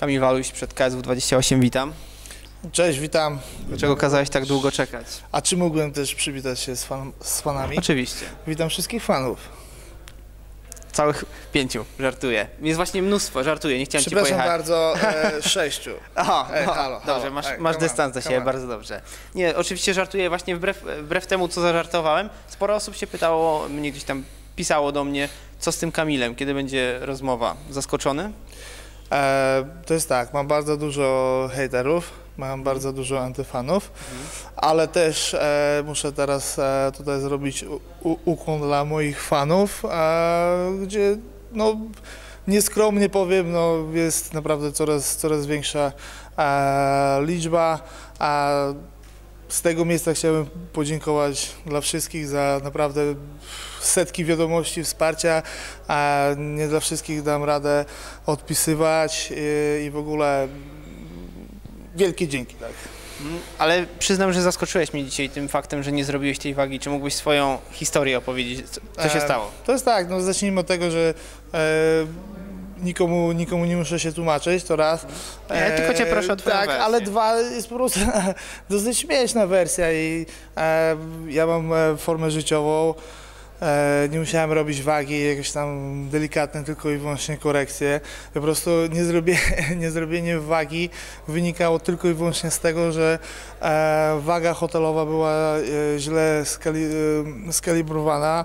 Kamil Waluś przed KSW 28, witam. Cześć, witam. Dlaczego kazałeś tak długo czekać? A czy mógłbym też przywitać się z, fan, z fanami? Oczywiście. Witam wszystkich fanów. Całych pięciu, żartuję. Jest właśnie mnóstwo, żartuję, nie chciałem ci Przepraszam pojechać. bardzo, e, sześciu. Aha, Ej, no, halo, dobrze, halo, masz, ej, masz dystans do siebie, bardzo dobrze. Nie, oczywiście żartuję, właśnie wbrew, wbrew temu, co zażartowałem, sporo osób się pytało, mnie gdzieś tam pisało do mnie, co z tym Kamilem, kiedy będzie rozmowa. Zaskoczony? E, to jest tak, mam bardzo dużo hejterów, mam bardzo dużo antyfanów, ale też e, muszę teraz e, tutaj zrobić u, ukłon dla moich fanów, e, gdzie no nieskromnie powiem, no jest naprawdę coraz, coraz większa e, liczba, a z tego miejsca chciałbym podziękować dla wszystkich za naprawdę setki wiadomości, wsparcia, a nie dla wszystkich dam radę odpisywać i, i w ogóle wielkie dzięki. Tak. Ale przyznam, że zaskoczyłeś mnie dzisiaj tym faktem, że nie zrobiłeś tej wagi. Czy mógłbyś swoją historię opowiedzieć? Co, się E, stało? To jest tak, no zacznijmy od tego, że e, nikomu, nikomu nie muszę się tłumaczyć, to raz. Nie, tylko cię proszę o twoją Tak, wersję. ale dwa, jest po prostu dosyć śmieszna wersja i e, ja mam e, formę życiową, e, nie musiałem robić wagi, jakieś tam delikatne tylko i wyłącznie korekcje. Po prostu nie, zrobienie wagi wynikało tylko i wyłącznie z tego, że e, waga hotelowa była e, źle skali, e, skalibrowana.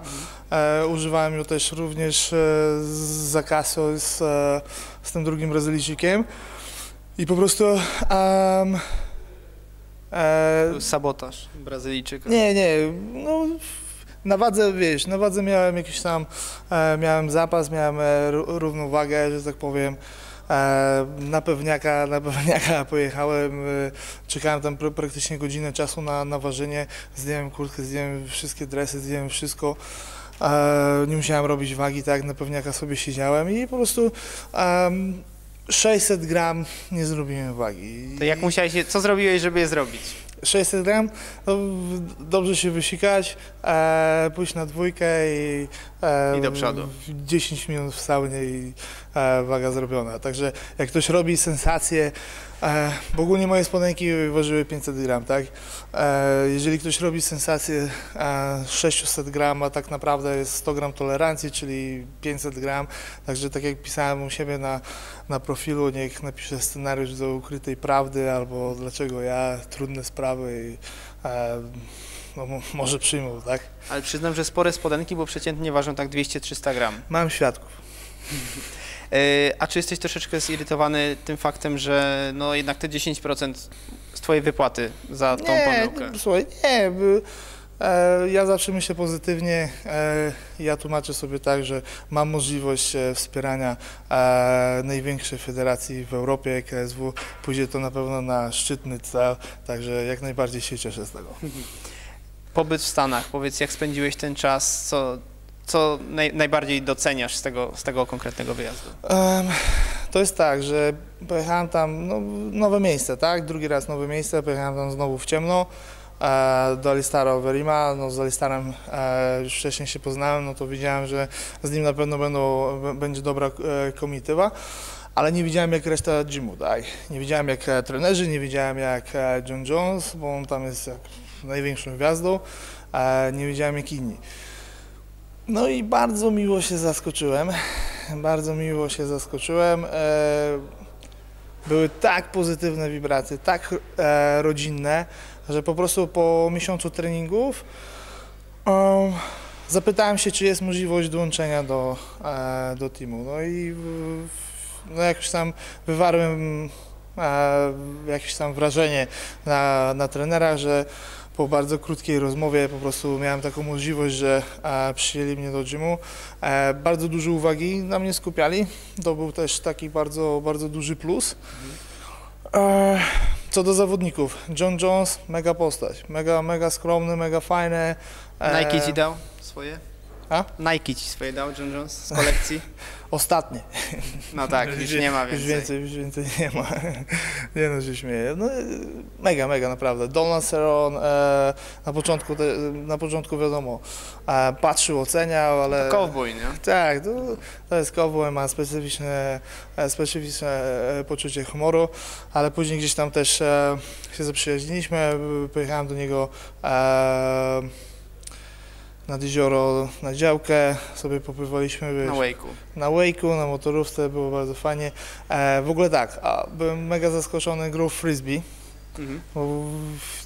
E, używałem ją też również e, z zakasu z, e, z tym drugim Brazylijczykiem. I po prostu. em, e, Sabotaż Brazylijczyka. nie, nie, no na wadze, wiesz, na wadze miałem jakiś tam, e, miałem zapas, miałem e, ró- równą wagę, że tak powiem. E, na pewniaka, na pewniaka pojechałem, e, czekałem tam pr- praktycznie godzinę czasu na, na ważenie, zdjąłem kurtkę, zdjąłem wszystkie dresy, zdjąłem wszystko. E, nie musiałem robić wagi, tak, na pewniaka sobie siedziałem i po prostu em, 600 gram nie zrobiłem wagi. To jak musiałeś, je- co zrobiłeś, żeby je zrobić? 600 gram, no, dobrze się wysikać, e, pójść na dwójkę i, e, I do przodu. w 10 minut w saunie i e, waga zrobiona. Także jak ktoś robi sensację, e, bo ogólnie moje spodenki ważyły 500 gram, tak? E, jeżeli ktoś robi sensację e, 600 gram, a tak naprawdę jest 100 gram tolerancji, czyli 500 gram, także tak jak pisałem u siebie na, na profilu, niech napisze scenariusz do ukrytej prawdy albo dlaczego ja, trudne sprawy i e, no, mo- może przyjmą, tak? Ale przyznam, że spore spodenki, bo przeciętnie ważą tak 200-300 gram. Mam świadków. Yy, a czy jesteś troszeczkę zirytowany tym faktem, że no jednak te 10% z twojej wypłaty za tą pomyłkę? Nie, słuchaj, nie. E, ja zawsze myślę pozytywnie. E, ja tłumaczę sobie tak, że mam możliwość e, wspierania e, największej federacji w Europie, KSW. Pójdzie to na pewno na szczytny cel, także jak najbardziej się cieszę z tego. Pobyt w Stanach, powiedz jak spędziłeś ten czas, co, co naj, najbardziej doceniasz z tego, z tego konkretnego wyjazdu? Em, to jest tak, że pojechałem tam, no, nowe miejsce, tak? Drugi raz nowe miejsce, pojechałem tam znowu w ciemno. E, do Alistara Overima, no z Alistarem e, już wcześniej się poznałem, no to widziałem, że z nim na pewno będą, będzie dobra e, komitywa, ale nie widziałem jak reszta gymu, tak? Nie widziałem jak e, trenerzy, nie widziałem jak e, John Jones, bo on tam jest jak największą gwiazdą, e, nie widziałem jak inni. No i bardzo miło się zaskoczyłem, bardzo miło się zaskoczyłem. E, były tak pozytywne wibracje, tak e, rodzinne, że po prostu po miesiącu treningów um, zapytałem się, czy jest możliwość dołączenia do, e, do teamu. No i no jakoś tam wywarłem e, jakieś tam wrażenie na, na trenerach, że po bardzo krótkiej rozmowie po prostu miałem taką możliwość, że e, przyjęli mnie do gymu. E, bardzo dużo uwagi na mnie skupiali. To był też taki bardzo, bardzo duży plus. E, co do zawodników, John Jones, mega postać, mega, mega skromny, mega fajny. Nike ci dał swoje? A? Nike ci swoje dał John Jones z kolekcji? Ostatnie. No tak, już nie ma Już więcej. więcej, już więcej nie ma. Nie no, się śmieję. No, mega, mega naprawdę. Donald Cerrone e, na, początku, te, na początku wiadomo, e, patrzył, oceniał, ale... Cowboy, nie? Tak, to, to jest cowboy, ma specyficzne, e, specyficzne e, poczucie humoru, ale później gdzieś tam też e, się zaprzyjaźniliśmy, pojechałem do niego e, nad jezioro, na działkę, sobie popływaliśmy wiesz, Na Wake'u. na wake'u, na motorówce, było bardzo fajnie. E, w ogóle tak, a, byłem mega zaskoczony grą w frisbee, Mhm. bo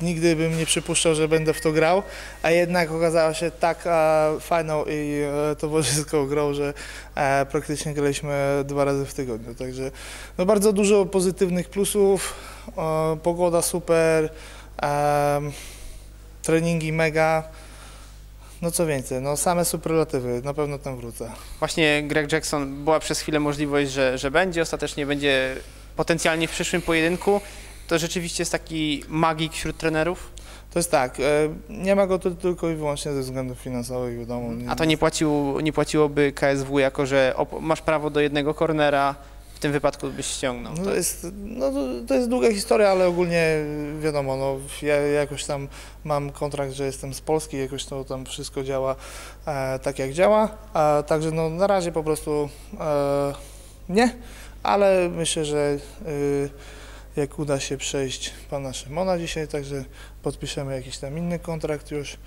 nigdy bym nie przypuszczał, że będę w to grał, a jednak okazała się tak fajną i e, towarzyską grą, że e, praktycznie graliśmy dwa razy w tygodniu, także no bardzo dużo pozytywnych plusów, e, pogoda super, treningi mega, no co więcej, no same superlatywy, na pewno tam wrócę. Właśnie Greg Jackson, była przez chwilę możliwość, że, że będzie, ostatecznie będzie potencjalnie w przyszłym pojedynku. To rzeczywiście jest taki magik wśród trenerów? To jest tak, e, nie ma go tu tylko i wyłącznie ze względów finansowych, wiadomo. A to nie, płacił, nie płaciłoby KSW jako, że masz prawo do jednego kornera, w tym wypadku byś ściągnął. No tak? to, jest, no to, jest długa historia, ale ogólnie wiadomo, no, ja jakoś tam mam kontrakt, że jestem z Polski, jakoś to tam wszystko działa e, tak jak działa, a, także no, na razie po prostu e, nie, ale myślę, że e, jak uda się przejść pana Szymona dzisiaj, także podpiszemy jakiś tam inny kontrakt już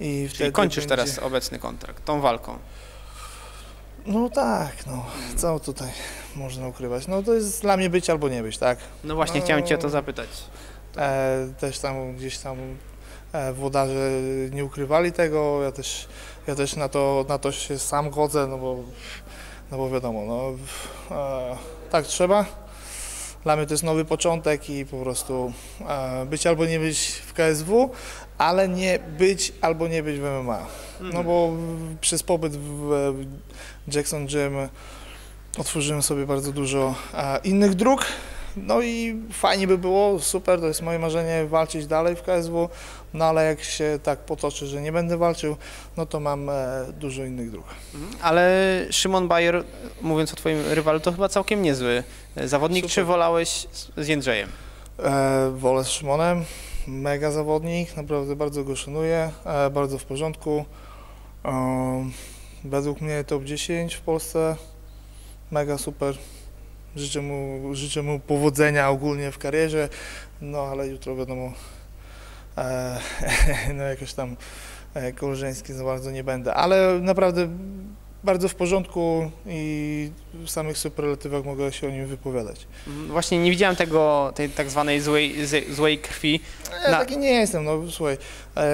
i wtedy Czyli kończysz będzie... teraz obecny kontrakt, tą walką. No tak, no, co tutaj można ukrywać, no to jest dla mnie być albo nie być, tak? No właśnie, No. chciałem cię o to zapytać. E, też tam gdzieś tam e, włodarze nie ukrywali tego, ja też, ja też na, to, na to się sam godzę, no bo, no bo wiadomo, no, e, tak trzeba. Dla mnie to jest nowy początek i po prostu e, być albo nie być w KSW, ale nie być albo nie być w MMA. No bo przez pobyt w, w Jackson Gym otworzyłem sobie bardzo dużo e, innych dróg. No i fajnie by było, super, to jest moje marzenie walczyć dalej w KSW, no ale jak się tak potoczy, że nie będę walczył, no to mam e, dużo innych dróg. Mhm. Ale Szymon Bayer, mówiąc o twoim rywalu, to chyba całkiem niezły zawodnik. Super. Czy wolałeś z- z Jędrzejem? E, wolę z Szymonem, mega zawodnik, naprawdę bardzo go szanuję, e, bardzo w porządku. E, według mnie top 10 w Polsce, mega super. Życzę mu, życzę mu powodzenia ogólnie w karierze, no ale jutro wiadomo, e, no jakoś tam e, koleżeński za bardzo nie będę, ale naprawdę bardzo w porządku i w samych superlatywach mogę się o nim wypowiadać. Mhm. Właśnie nie widziałem tego, tej tak zwanej złej, złej- złej krwi. Ja Na- taki nie jestem, no słuchaj, e,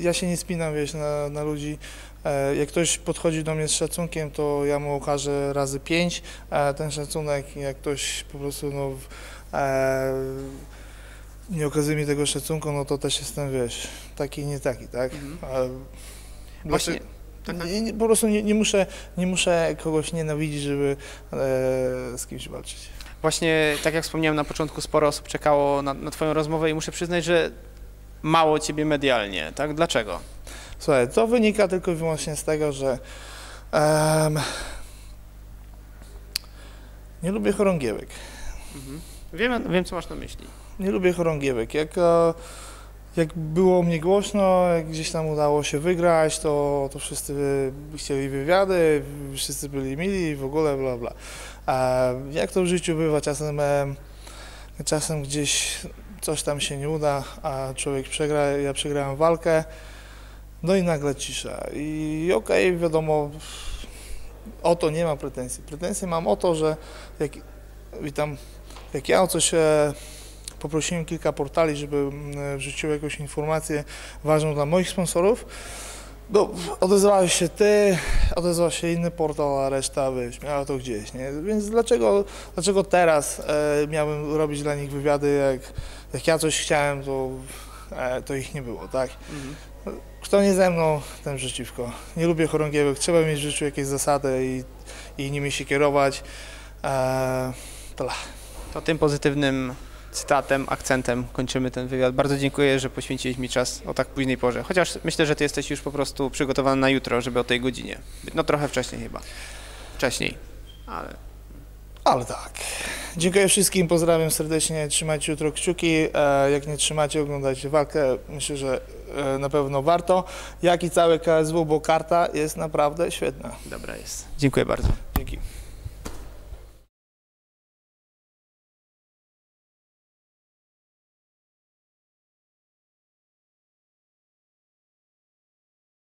ja się nie spinam, wiesz, na, na ludzi. E, jak ktoś podchodzi do mnie z szacunkiem, to ja mu okażę razy pięć e, ten szacunek. Jak ktoś po prostu, no, e, nie okazuje mi tego szacunku, no to też jestem, wiesz, taki i nie taki, tak? Mhm. Właśnie, dlaczego- nie, nie, po prostu nie, nie, muszę, nie muszę kogoś nienawidzić, żeby e, z kimś walczyć. Właśnie, tak jak wspomniałem na początku, sporo osób czekało na, na twoją rozmowę i muszę przyznać, że mało ciebie medialnie, tak? Dlaczego? Słuchaj, to wynika tylko i wyłącznie z tego, że em, nie lubię chorągiewek. Wiem, wiem, co masz na myśli. Nie lubię chorągiewek. Jak, e, jak było mnie głośno, jak gdzieś tam udało się wygrać, to, to wszyscy chcieli wywiady, wszyscy byli mili i w ogóle bla bla. A jak to w życiu bywa, czasem, em, czasem gdzieś coś tam się nie uda, a człowiek przegra, ja przegrałem walkę, no i nagle cisza. I okej, wiadomo, o to nie mam pretensji. Pretensje mam o to, że jak, witam, jak ja o coś e, poprosiłem kilka portali, żeby mm, wrzuciły jakąś informację ważną dla moich sponsorów, no, odezwałeś się ty, odezwał się inny portal, a reszta wiesz, miała to gdzieś, nie? Więc dlaczego, dlaczego teraz e, miałbym robić dla nich wywiady, jak, jak ja coś chciałem, to, e, to ich nie było, tak? Kto nie ze mną, ten przeciwko. Nie lubię chorągiewek, trzeba mieć w życiu jakieś zasady i, i nimi się kierować. E. To tym pozytywnym cytatem, akcentem kończymy ten wywiad. Bardzo dziękuję, że poświęciłeś mi czas o tak późnej porze. Chociaż myślę, że ty jesteś już po prostu przygotowany na jutro, żeby o tej godzinie. No trochę wcześniej chyba. Wcześniej. Ale Ale tak. Dziękuję wszystkim, pozdrawiam serdecznie, trzymajcie jutro kciuki. E, jak nie trzymacie, oglądajcie walkę. Myślę, że e, na pewno warto. Jak i całe KSW, bo karta jest naprawdę świetna. dobra jest. Dziękuję bardzo. Dzięki.